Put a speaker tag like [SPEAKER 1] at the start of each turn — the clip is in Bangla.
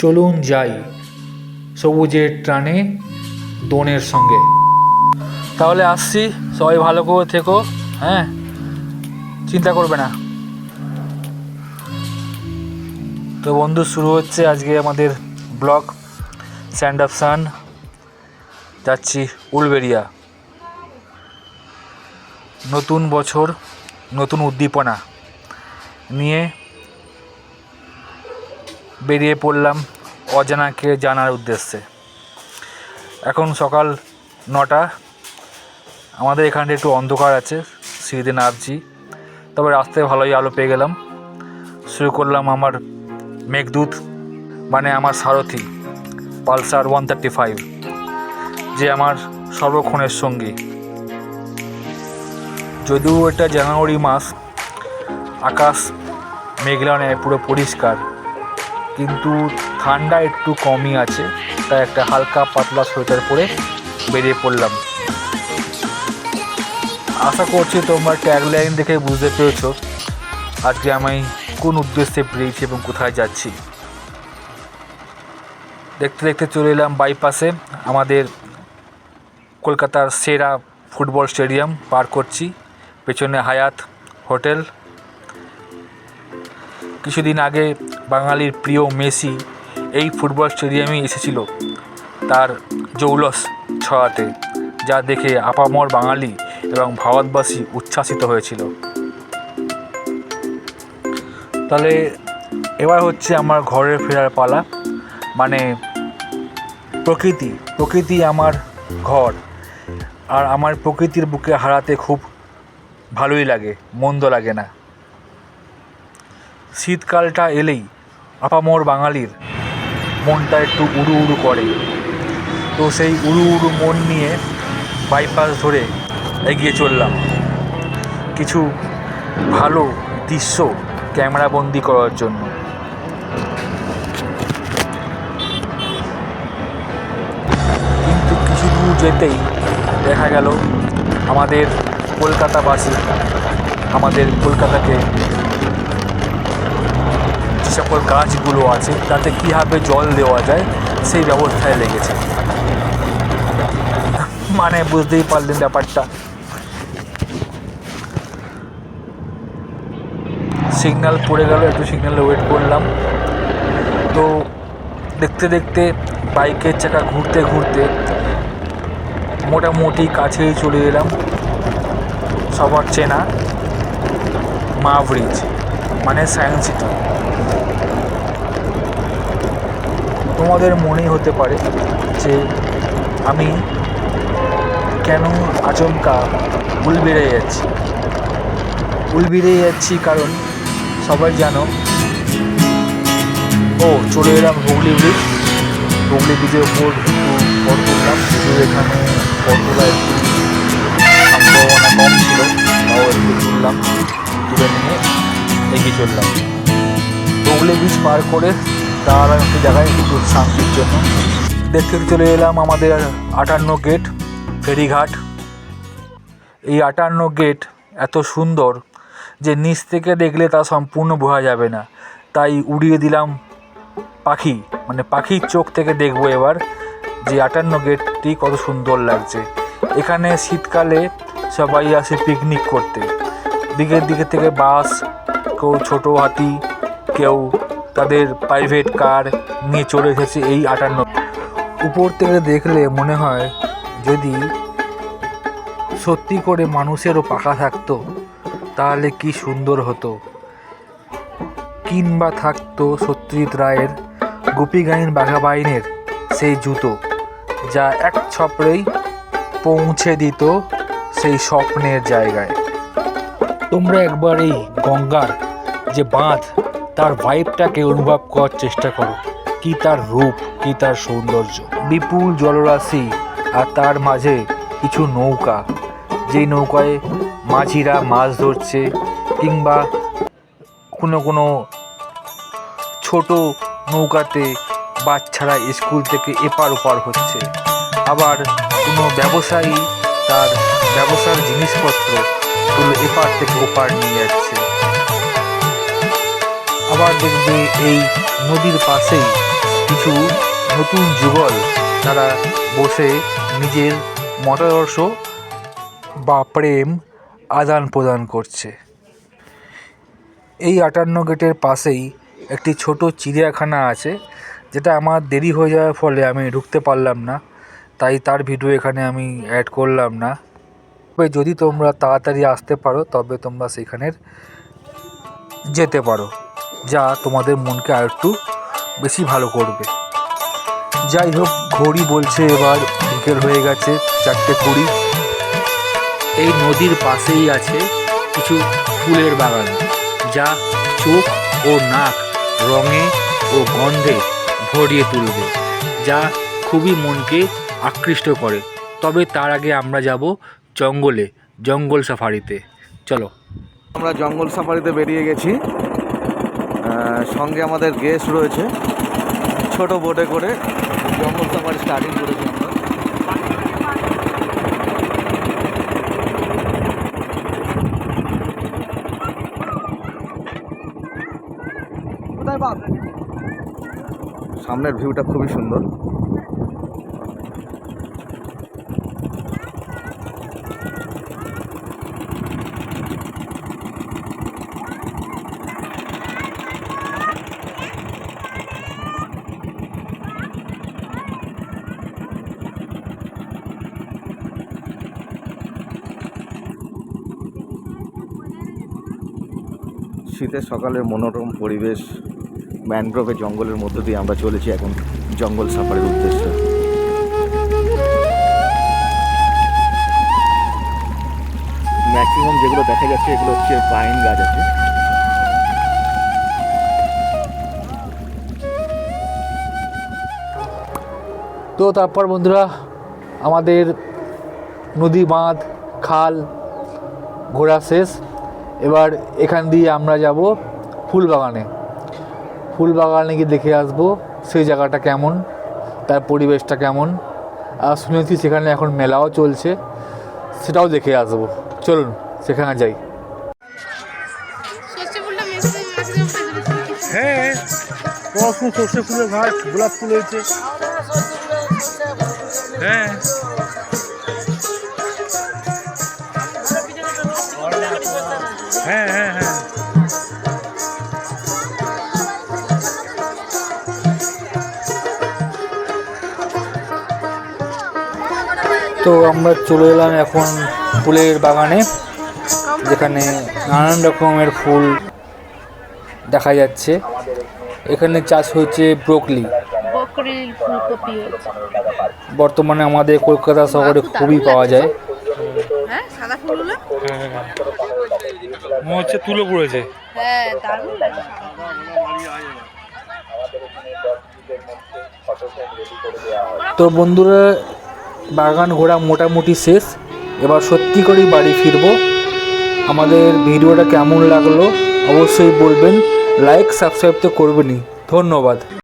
[SPEAKER 1] চলুন যাই সবুজের টানে দোনের সঙ্গে। তাহলে আসছি, সবাই ভালো করে থেকো হ্যাঁ? চিন্তা করবে না। তো বন্ধু, শুরু হচ্ছে আজকে আমাদের ব্লগ স্যান্ড অফ সান যাচ্ছি উলবেরিয়া নতুন বছর, নতুন উদ্দীপনা নিয়ে বেরিয়ে পড়লাম অজানাকে জানার উদ্দেশ্যে। এখন সকাল নটা। আমাদের এখানটা একটু অন্ধকার আছে সিঁড়িতে নামছি তবে রাস্তায় ভালোই আলো পেয়ে গেলাম। শুরু করলাম আমার মেঘদূত মানে আমার সারথি, পালসার ওয়ান থার্টি ফাইভ, যে আমার সর্বক্ষণের সঙ্গী। যদিও এটা জানুয়ারি মাস, আকাশ মেঘলা নেয়, পুরো পরিষ্কার। কিন্তু ঠান্ডা একটু কমই আছে, তাই একটা হালকা পাতলা সোয়েটার পরে বেরিয়ে পড়লাম। আশা করছি তোমরা ট্যাগলাইন দেখে বুঝতে পেরেছ আজকে আমি কোন উদ্দেশ্যে বেরিয়েছি এবং কোথায় যাচ্ছি। দেখতে দেখতে চলে এলাম বাইপাসে আমাদের কলকাতার সেরা ফুটবল স্টেডিয়াম পার করছি, পেছনে হায়াত হোটেল। কিছুদিন আগে বাঙালির প্রিয় মেসি এই ফুটবল স্টেডিয়ামে এসেছিল তার জৌলস ছড়াতে, যা দেখে আপামর বাঙালি এবং ভারতবাসী উচ্ছ্বাসিত হয়েছিল। তাহলে এবার হচ্ছে আমার ঘরে ফেরার পালা। মানে প্রকৃতি প্রকৃতি আমার ঘর। আর আমার প্রকৃতির বুকে হারাতে খুব ভালোই লাগে, মন্দ লাগে না। শীতকালটা এলেই আপামর বাঙালির মনটা একটু উড়ু উড়ু করে। তো সেই উড়ু উড়ু মন নিয়ে বাইপাস ধরে এগিয়ে চললাম। কিছু ভালো দৃশ্য ক্যামেরাবন্দি করার জন্য। কিন্তু কিছু দূর যেতেই দেখা গেল আমাদের কলকাতাবাসী, আমাদের কলকাতাকে যে সকল গাছগুলো আছে, তাতে কীভাবে জল দেওয়া যায়, সেই ব্যবস্থায় লেগেছে। মানে বুঝতেই পারলেন ব্যাপারটা। সিগন্যাল পড়ে গেল, একটু সিগন্যালে ওয়েট করলাম। তো দেখতে দেখতে বাইকের চাকা ঘুরতে ঘুরতে মোটামুটি কাছেই চলে এলাম, সবার চেনা মা ব্রিজ। মানে সায়েন্স সিটি তোমাদের মনেই হতে পারে যে আমি কেন আচমকা উল বেড়ে যাচ্ছি। উল বেড়ে যাচ্ছি কারণ সবাই জানো, ও চলে এলাম হুগলি ব্রিজ হুগলি ব্রিজের ওপর একটু ফটো তুললাম যদিও এখানে ফটো তোলা একটু সম্ভাবনা কম ছিল, তাও একটু তুললাম তুলে নিয়ে এগিয়ে চললাম। হুগলি ব্রিজ পার করে দাঁড়ালাম একটি জায়গায় একটু শান্তির জন্য। দেখতে চলে এলাম আমাদের আটান্ন গেট ফেরিঘাট। এই আটান্ন গেট এত সুন্দর যে নিচ থেকে দেখলে তা সম্পূর্ণ বোঝা যাবে না। তাই উড়িয়ে দিলাম পাখি মানে পাখির চোখ থেকে দেখব এবার যে আটান্ন গেটটি কত সুন্দর লাগছে। এখানে শীতকালে সবাই আসে পিকনিক করতে। দিকের দিকে থেকে বাস কেউ ছোটো হাতি, কেউ তাদের প্রাইভেট কার নিয়ে চলে এসেছে এই আটান্ন। উপর থেকে দেখলে মনে হয় যদি সত্যি করে মানুষেরও পাখা থাকতো, তাহলে কি সুন্দর হতো। কিংবা থাকতো সত্যজিৎ রায়ের, গুপি গাইন বাঘা বাইনের সেই জুতো, যা এক ছপড়েই পৌঁছে দিত সেই স্বপ্নের জায়গায়। তোমরা একবার এই গঙ্গার যে বাঁধ, তার ভাইবটাকে অনুভব করার চেষ্টা করো। কি তার রূপ, কি তার সৌন্দর্য। বিপুল জলরাশি আর তার মাঝে কিছু নৌকা। যেই নৌকায় মাঝিরা মাছ ধরছে কিংবা কোনো কোনো ছোট নৌকাতে বাচ্চারা স্কুল থেকে এপার ওপার হচ্ছে। আবার কোনো ব্যবসায়ী তার ব্যবসার জিনিসপত্র এপার থেকে ওপার নিয়ে যাচ্ছে। আবার দেখবে এই নদীর পাশেই কিছু নতুন যুগল তারা বসে নিজের মতাদর্শ বা প্রেম আদান প্রদান করছে। এই আটান্ন গেটের পাশেই একটি ছোট চিড়িয়াখানা আছে, যেটা আমার দেরি হয়ে যাওয়ার ফলে আমি ঢুকতে পারলাম না, তাই তার ভিডিও এখানে আমি অ্যাড করলাম না। তবে যদি তোমরা তাড়াতাড়ি আসতে পারো, তবে তোমরা সেখানের যেতে পারো। যা তোমাদের মনকে আরেকটু বেশি ভালো করবে। যাই হোক, ঘড়ি বলছে এবার বিকেল হয়ে গেছে, চারটে কুড়ি। এই নদীর পাশেই আছে কিছু ফুলের বাগান, যা চোখ ও নাক, রঙে ও গন্ধে ভরিয়ে তুলবে, যা খুবই মনকে আকৃষ্ট করে। তবে তার আগে আমরা যাব জঙ্গলে, জঙ্গল সাফারিতে। চলো।
[SPEAKER 2] আমরা জঙ্গল সাফারিতে বেরিয়ে গেছি। সঙ্গে আমাদের গেস্ট রয়েছে। ছোট বোটে করে জঙ্গল সাফারি স্টার্টিং করেছি আমরা। সামনের ভিউটা খুবই সুন্দর। শীতের সকালের মনোরম পরিবেশ ম্যানগ্রোভের জঙ্গলের মধ্য দিয়ে আমরা চলেছি এখন জঙ্গল সাফারির উদ্দেশ্যে। ম্যাক্সিমাম যেগুলো দেখা যাচ্ছে এগুলো হচ্ছে পাইন গাছ আছে।
[SPEAKER 1] তো তারপর বন্ধুরা, আমাদের নদী বাঁধ, খাল, ঘোরা শেষ। এবার এখান দিয়ে আমরা যাব ফুল বাগানে ফুল বাগানে গিয়ে দেখে আসব সেই জায়গাটা কেমন তার পরিবেশটা কেমন। আর শুনেছি সেখানে এখন মেলাও চলছে সেটাও দেখে আসব। চলুন সেখানে যাই। হ্যাঁ সর্ষে ফুলের গাছ গোলাপ ফুল হয়েছে হ্যাঁ। হ্যাঁ হ্যাঁ হ্যাঁ। তো আমরা চলে এলাম এখন ফুলের বাগানে যেখানে নানান রকমের ফুল দেখা যাচ্ছে। এখানে চাষ হচ্ছে ব্রোকলি।
[SPEAKER 3] হয়েছে।
[SPEAKER 1] বর্তমানে আমাদের কলকাতা শহরে খুবই পাওয়া যায়।
[SPEAKER 3] হ্যাঁ।
[SPEAKER 1] মনে হচ্ছে তুলো পড়েছে।
[SPEAKER 3] হ্যাঁ দারুণ লাগে
[SPEAKER 1] তো বন্ধুরা বাগান ঘোরা মোটামুটি শেষ। এবার সত্যি করেই বাড়ি ফিরব। আমাদের ভিডিওটা কেমন লাগল অবশ্যই বলবেন। লাইক সাবস্ক্রাইব তো করবেনই। ধন্যবাদ।